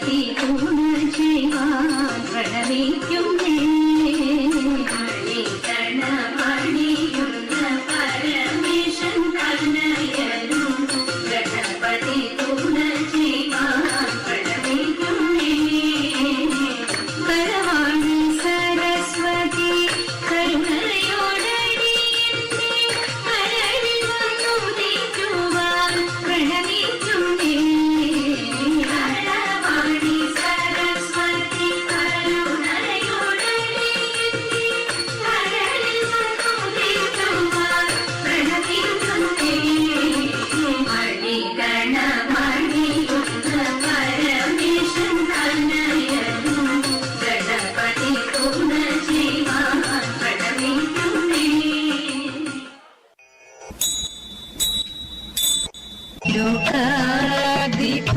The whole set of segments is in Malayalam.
de. లోకాధిపతి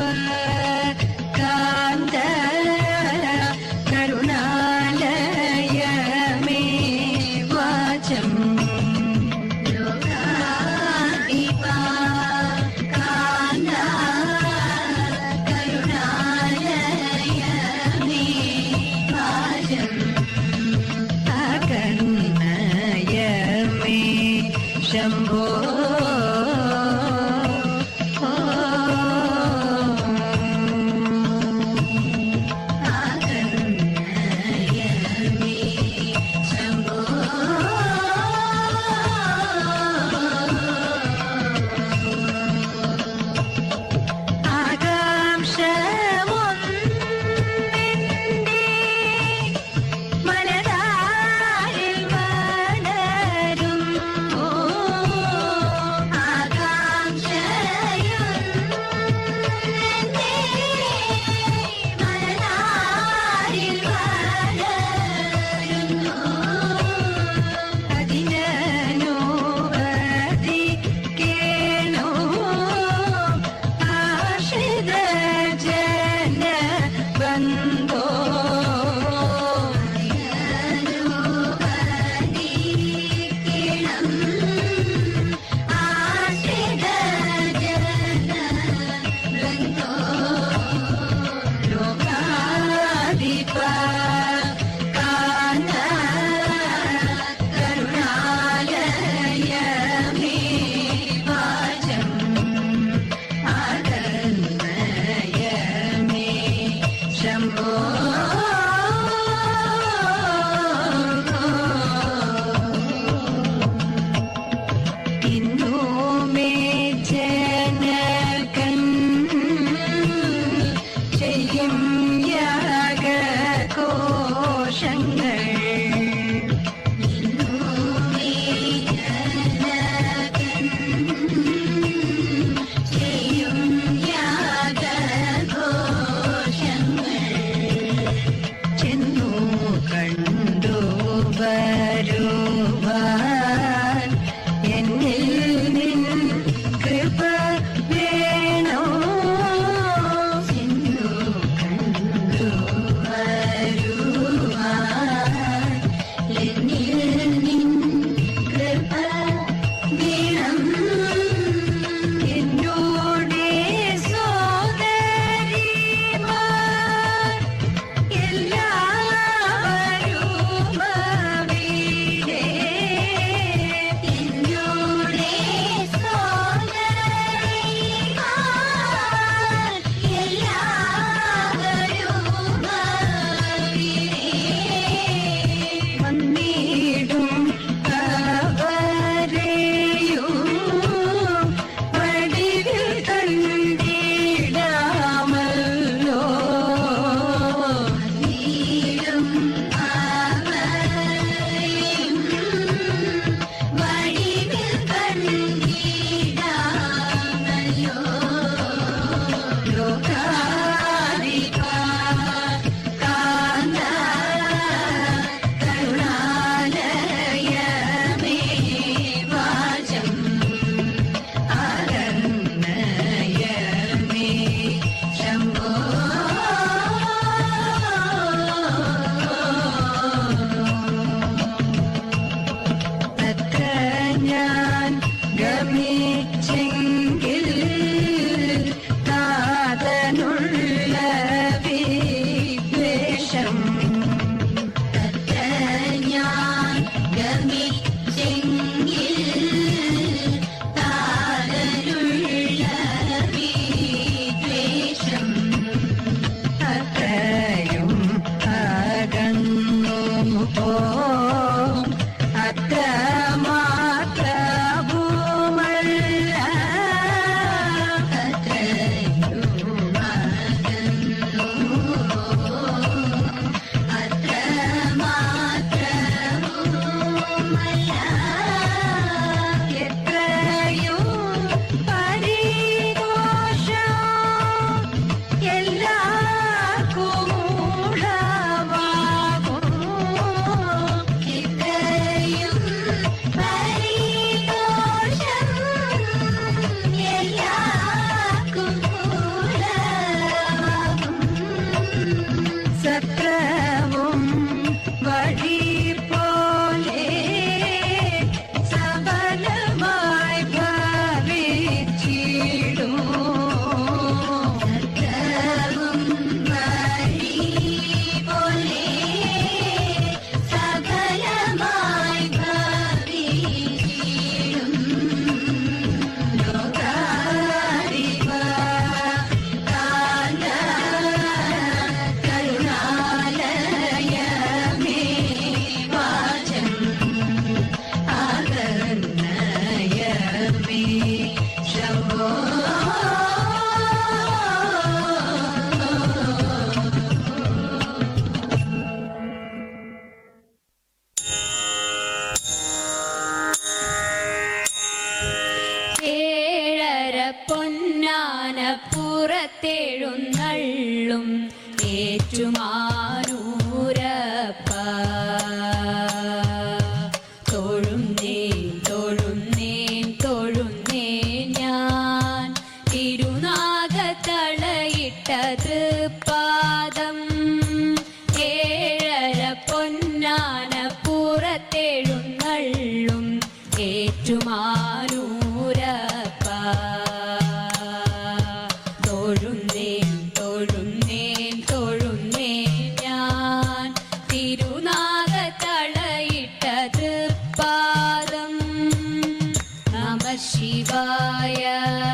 Shivaya.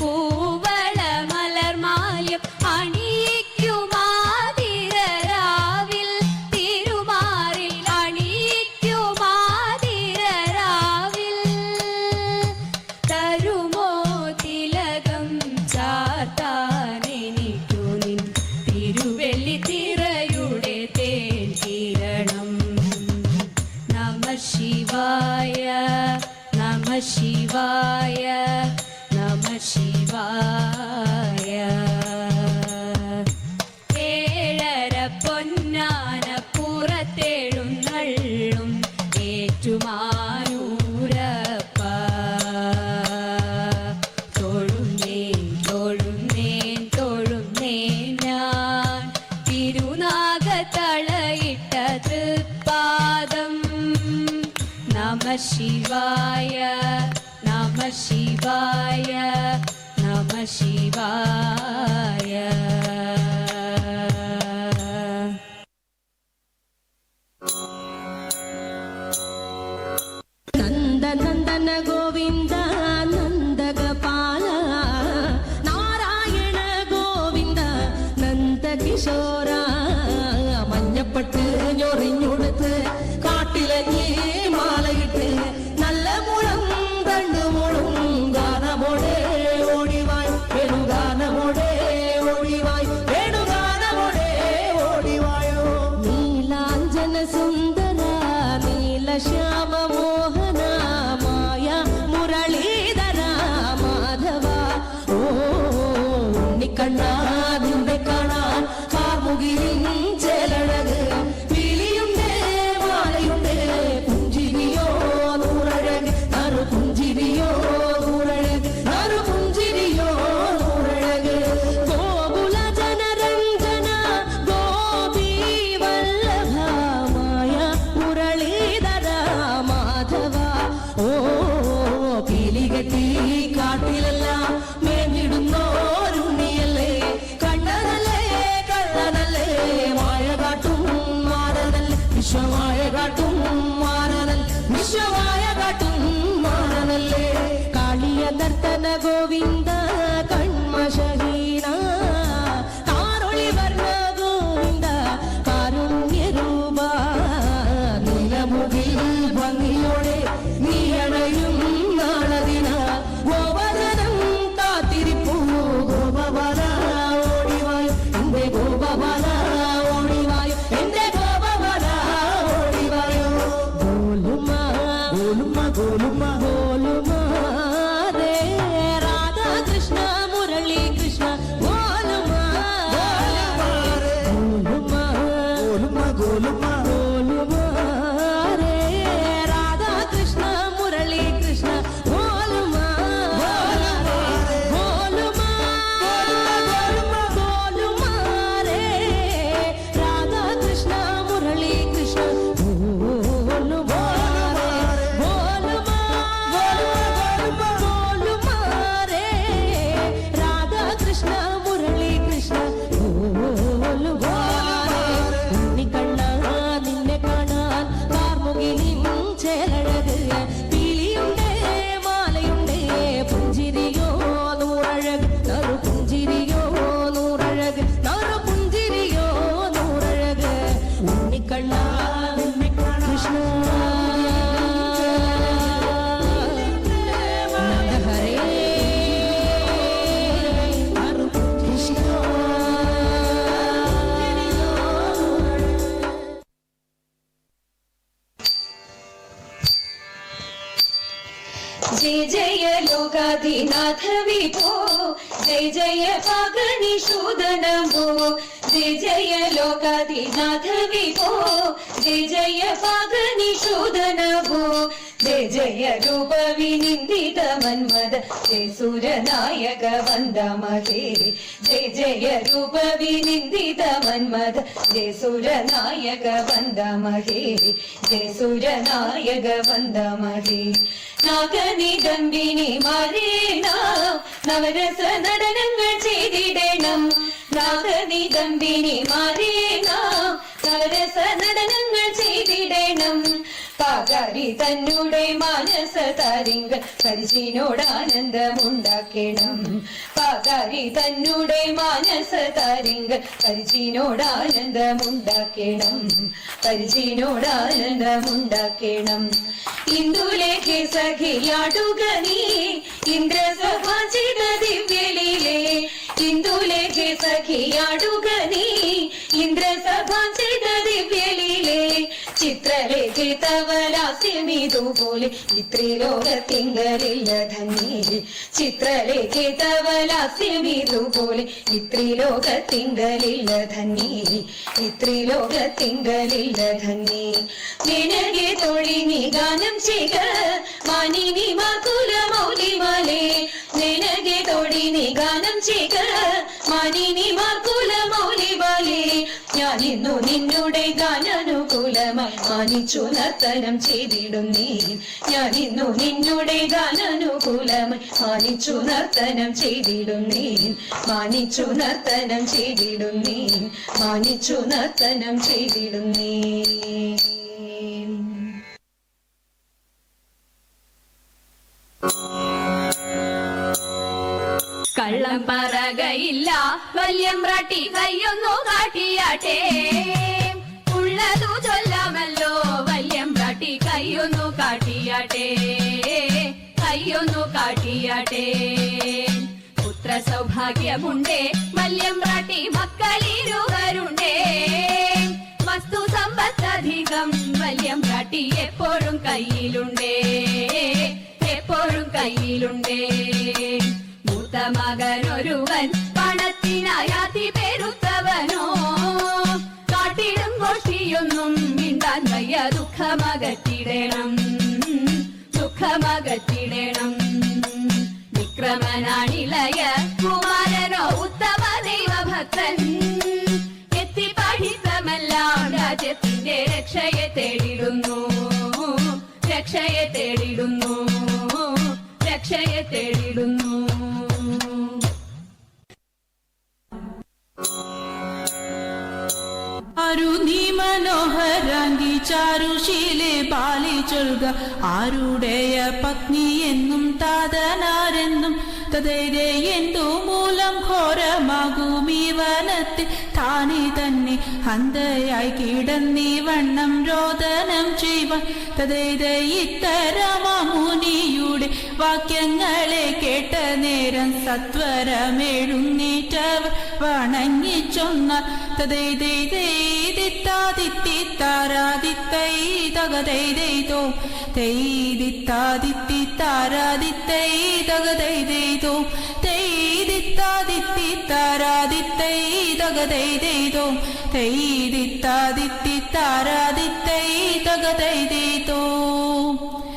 को ನಂದ ನಂದನ ಗೋವಿಂದ ആവശ്യമായ കാട്ടും മാറണല്ലേ കാളിയ നർത്തന ഗോവിന്ദ తాగి నించెలడ oh. ജയ ജയ പാകനിഷൂദനമോ ജയ ജയ ലോകാതിനാഥ വിഭോ? ജയ ജയ പാകനിഷൂദനമോ ജയ ജയ രൂപ വിനിന്ദിത മന്മദ ജയ സുരനായക വന്ദമഹേ. ജയ ജയ രൂപ വിനിന്ദിത മന്മദ ജയ സുരനായക വന്ദമഹേ. ജയ സുരനായക വന്ദമഹേ. നാഗനിദംബിനി മരേണ നവരസ നടനങ്ങൾ ചെയ്തിടണം. നാഗനിദമ്പിനി നാം നവരസ നടനങ്ങൾ ചെയ്തിടണം. പാകാരി തന്നുടെ മാനസ തരിങ്ക പരിചീനോടാനന്ദമുണ്ടാക്കണം പാകാരി തന്നുടെ മാനസ താരിങ്കൾ പരിചീനോടാനന്ദമുണ്ടാക്കണം ആനന്ദമുണ്ടാക്കണം. പരിചിനോട് ആനന്ദമുണ്ടാക്കണം. ഇന്ദുലേഖെ സഖിയാടുക നീ ഇന്ദ്രസഭാചിത ദിവ്യലീലേ ഇന്ദുലേഖെ സഖിയാടുക നീ. ഇന്ദ്രസഭാചിത ദിവ്യലീലേ. ചിത്രലേഖി തവലാസ്യമിതുപോലെ ഇത്രിലോകത്തിങ്കലില്ല ധന്യേ. ചിത്രലേഖി തവലാസ്യമിതുപോലെ ഇത്രിലോകത്തിങ്കലില്ല ധന്യേ. ഇത്രിലോകത്തിങ്കലില്ല ധന്യേ. നിനಗೆ തൊഴിനി ഗാനം ചെയ്യുക മാനിനി മാകുല മൗലിമാലേ. നിനಗೆ തൊഴിനി ഗാനം ചെയ്യുക മാനിനി മൗലി മൗലിമാലേ ഞാൻ ഇന്നു നിന്നുടെ ഗാനാനുകൂലമായി മാനിച്ചു നർത്തനം ചെയ്തിടുന്നേ ഞാൻ ഇന്നു നിന്നുടെ ഗാനാനുകൂലമായി മാനിച്ചു നർത്തനം ചെയ്തിടുന്നേ മാനിച്ചു നർത്തനം ചെയ്തിടുന്നേ മാനിച്ചു നർത്തനം ചെയ്തിടുന്നേ കള്ളം പറകയില്ല. വല്യമ്പ്രാട്ടി കയ്യൊന്നു കാട്ടിയാട്ടെ. ഉള്ളതു ചൊല്ലാമല്ലോ. വല്യമ്പ്രാട്ടി കയ്യൊന്നു കാട്ടിയാട്ടെ. കയ്യൊന്നു കാട്ടിയാട്ടെ. പുത്ര സൗഭാഗ്യമുണ്ടേ വല്യമ്പ്രാട്ടി മക്കളിരുവരുണ്ടേ. വസ്തു സമ്പത്തധികം വല്യമ്പ്രാട്ടി എപ്പോഴും കയ്യിലുണ്ടേ. എപ്പോഴും കയ്യിലുണ്ടേ. മകനൊരുവൻ പണത്തിനായാതി പെരുത്തവനോ കാട്ടിടും കോഷിയൊന്നും മിണ്ടാൻ വയ്യ. ദുഃഖമകറ്റിടണം. ദുഃഖമകറ്റിടണം. വിക്രമനാണിളയ കുമാരനോ ഉത്തമ ദൈവഭക്തൻ. എത്തി പഠിത്തമെല്ലാം രാജ്യത്തിന്റെ രക്ഷയെ മനോഹരാംഗി ചാരുശീലെ പാലി ചൊൽക ആരുടെയ പത്നി എന്നും താതനാരെന്നും തതേരെ എന്തു മൂലം ഘോരമാകും ഈ വനത്തിൽ? താനെ തന്നെ അന്തയായി കിടന്നീ വണ്ണം രോദനം ചെയ്യുവാൻ. തതേരെ ഇത്തരമാ മുനിയുടെ വാക്യങ്ങളെ കേട്ട നേരം സത്വരമെഴുന്നേറ്റവർ തകതൈതോ തൈദിത്താദിത്തിത്താരാദിത്തൈ തകതൈതോ പരമേശ്വര